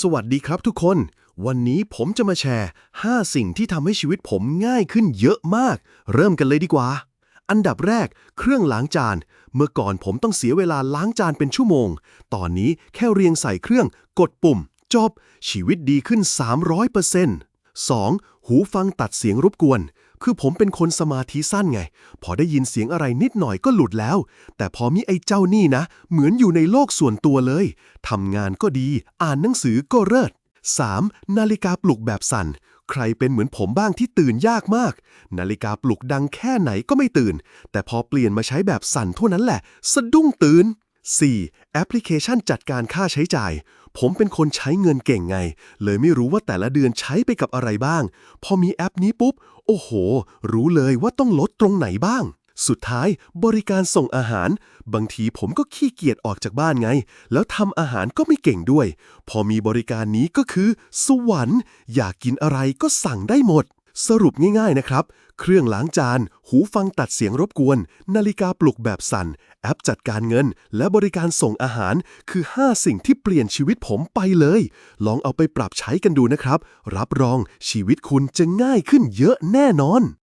สวัสดีครับทุกคน วันนี้ผมจะมาแชร์ 5 สิ่งที่ทำให้ชีวิตผมง่ายขึ้นเยอะมาก เริ่มกันเลยดีกว่า อันดับแรก เครื่องล้างจาน เมื่อก่อนผมต้องเสียเวลาล้างจานเป็นชั่วโมง ตอนนี้แค่เรียงใส่เครื่อง กดปุ่ม จบ ชีวิตดีขึ้น 300% 2. หูฟังตัดเสียงรบกวน คือผมเป็นคนสมาธิสั้นไง พอได้ยินเสียงอะไรนิดหน่อยก็หลุดแล้ว แต่พอมีไอ้เจ้านี่นะ เหมือนอยู่ในโลกส่วนตัวเลย ทำงานก็ดี อ่านหนังสือก็เลิศ 3. นาฬิกาปลุกแบบสั่น ใครเป็นเหมือนผมบ้างที่ตื่นยากมาก นาฬิกาปลุกดังแค่ไหนก็ไม่ตื่น แต่พอเปลี่ยนมาใช้แบบสั่นเท่านั้นแหละ สะดุ้งตื่น 4. แอปพลิเคชันจัดการค่าใช้จ่าย ผมเป็นคนใช้เงินเก่งไง เลยไม่รู้ว่าแต่ละเดือนใช้ไปกับอะไรบ้าง พอมีแอปนี้ปุ๊บ โอ้โห รู้เลยว่าต้องลดตรงไหนบ้าง สุดท้ายบริการส่งอาหาร บางทีผมก็ขี้เกียจออกจากบ้านไง แล้วทำอาหารก็ไม่เก่งด้วย พอมีบริการนี้ก็คือ สวรรค์ อยากกินอะไรก็สั่งได้หมด สรุปง่ายๆนะครับ เครื่องล้างจาน หูฟังตัดเสียงรบกวน นาฬิกาปลุกแบบสั่น แอปจัดการเงิน และบริการส่งอาหาร คือ 5 สิ่งที่เปลี่ยนชีวิตผมไปเลย ลองเอาไปปรับใช้กันดูนะครับ รับรองชีวิตคุณจะง่ายขึ้นเยอะแน่นอน